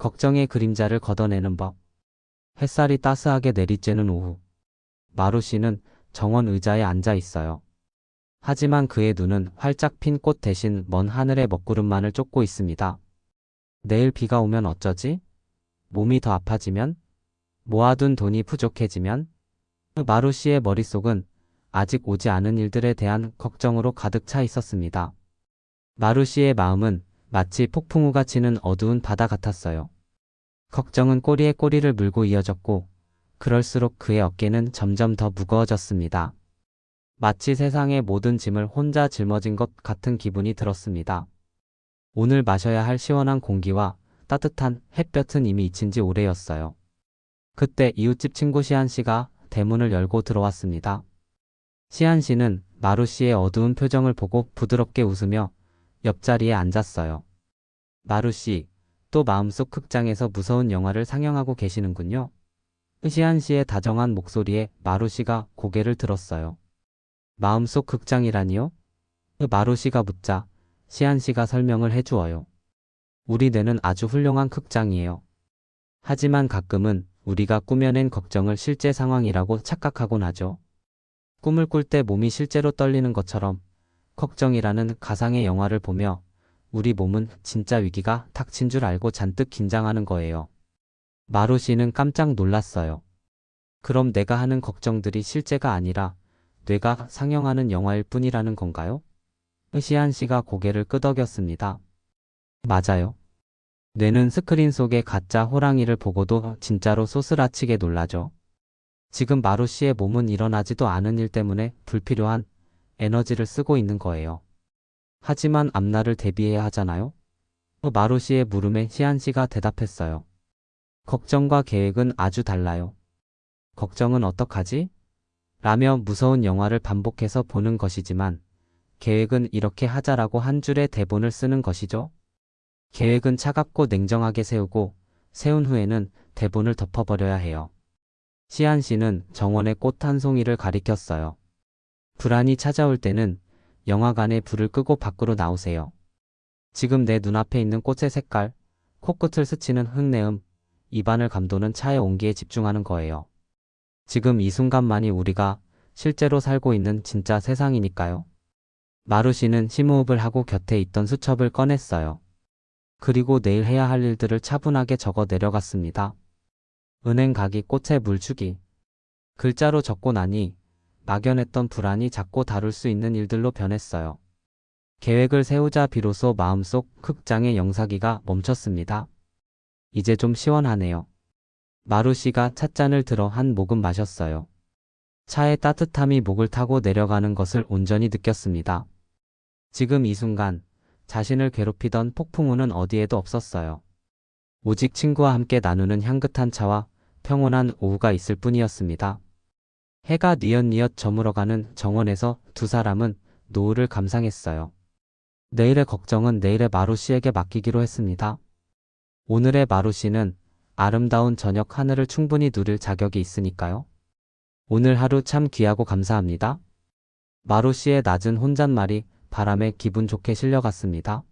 걱정의 그림자를 걷어내는 법. 햇살이 따스하게 내리쬐는 오후. 마루 씨는 정원 의자에 앉아 있어요. 하지만 그의 눈은 활짝 핀 꽃 대신 먼 하늘의 먹구름만을 쫓고 있습니다. 내일 비가 오면 어쩌지? 몸이 더 아파지면? 모아둔 돈이 부족해지면? 마루 씨의 머릿속은 아직 오지 않은 일들에 대한 걱정으로 가득 차 있었습니다. 마루 씨의 마음은 마치 폭풍우가 치는 어두운 바다 같았어요. 걱정은 꼬리에 꼬리를 물고 이어졌고, 그럴수록 그의 어깨는 점점 더 무거워졌습니다. 마치 세상의 모든 짐을 혼자 짊어진 것 같은 기분이 들었습니다. 오늘 마셔야 할 시원한 공기와 따뜻한 햇볕은 이미 잊힌 지 오래였어요. 그때 이웃집 친구 시안 씨가 대문을 열고 들어왔습니다. 시안 씨는 마루 씨의 어두운 표정을 보고 부드럽게 웃으며 옆자리에 앉았어요. 마루 씨, 또 마음속 극장에서 무서운 영화를 상영하고 계시는군요. 시안 씨의 다정한 목소리에 마루 씨가 고개를 들었어요. 마음속 극장이라니요? 마루 씨가 묻자 시안 씨가 설명을 해주어요. 우리 뇌는 아주 훌륭한 극장이에요. 하지만 가끔은 우리가 꾸며낸 걱정을 실제 상황이라고 착각하곤 하죠. 꿈을 꿀 때 몸이 실제로 떨리는 것처럼 걱정이라는 가상의 영화를 보며 우리 몸은 진짜 위기가 닥친 줄 알고 잔뜩 긴장하는 거예요. 마루 씨는 깜짝 놀랐어요. 그럼 내가 하는 걱정들이 실제가 아니라 뇌가 상영하는 영화일 뿐이라는 건가요? 시안 씨가 고개를 끄덕였습니다. 맞아요. 뇌는 스크린 속의 가짜 호랑이를 보고도 진짜로 소스라치게 놀라죠. 지금 마루 씨의 몸은 일어나지도 않은 일 때문에 불필요한 에너지를 쓰고 있는 거예요. 하지만 앞날을 대비해야 하잖아요? 마루 씨의 물음에 시안 씨가 대답했어요. 걱정과 계획은 아주 달라요. 걱정은 어떡하지? 라며 무서운 영화를 반복해서 보는 것이지만 계획은 이렇게 하자라고 한 줄의 대본을 쓰는 것이죠. 계획은 차갑고 냉정하게 세우고 세운 후에는 대본을 덮어버려야 해요. 시안 씨는 정원의 꽃 한 송이를 가리켰어요. 불안이 찾아올 때는 영화관에 불을 끄고 밖으로 나오세요. 지금 내 눈앞에 있는 꽃의 색깔, 코끝을 스치는 흙내음, 입안을 감도는 차의 온기에 집중하는 거예요. 지금 이 순간만이 우리가 실제로 살고 있는 진짜 세상이니까요. 마루 씨는 심호흡을 하고 곁에 있던 수첩을 꺼냈어요. 그리고 내일 해야 할 일들을 차분하게 적어 내려갔습니다. 은행 가기, 꽃에 물 주기. 글자로 적고 나니 막연했던 불안이 작고 다룰 수 있는 일들로 변했어요. 계획을 세우자 비로소 마음속 극장의 영사기가 멈췄습니다. 이제 좀 시원하네요. 마루 씨가 찻잔을 들어 한 모금 마셨어요. 차의 따뜻함이 목을 타고 내려가는 것을 온전히 느꼈습니다. 지금 이 순간 자신을 괴롭히던 폭풍우는 어디에도 없었어요. 오직 친구와 함께 나누는 향긋한 차와 평온한 오후가 있을 뿐이었습니다. 해가 뉘엿뉘엿 저물어가는 정원에서 두 사람은 노을을 감상했어요. 내일의 걱정은 내일의 마루 씨에게 맡기기로 했습니다. 오늘의 마루 씨는 아름다운 저녁 하늘을 충분히 누릴 자격이 있으니까요. 오늘 하루 참 귀하고 감사합니다. 마루 씨의 낮은 혼잣말이 바람에 기분 좋게 실려갔습니다.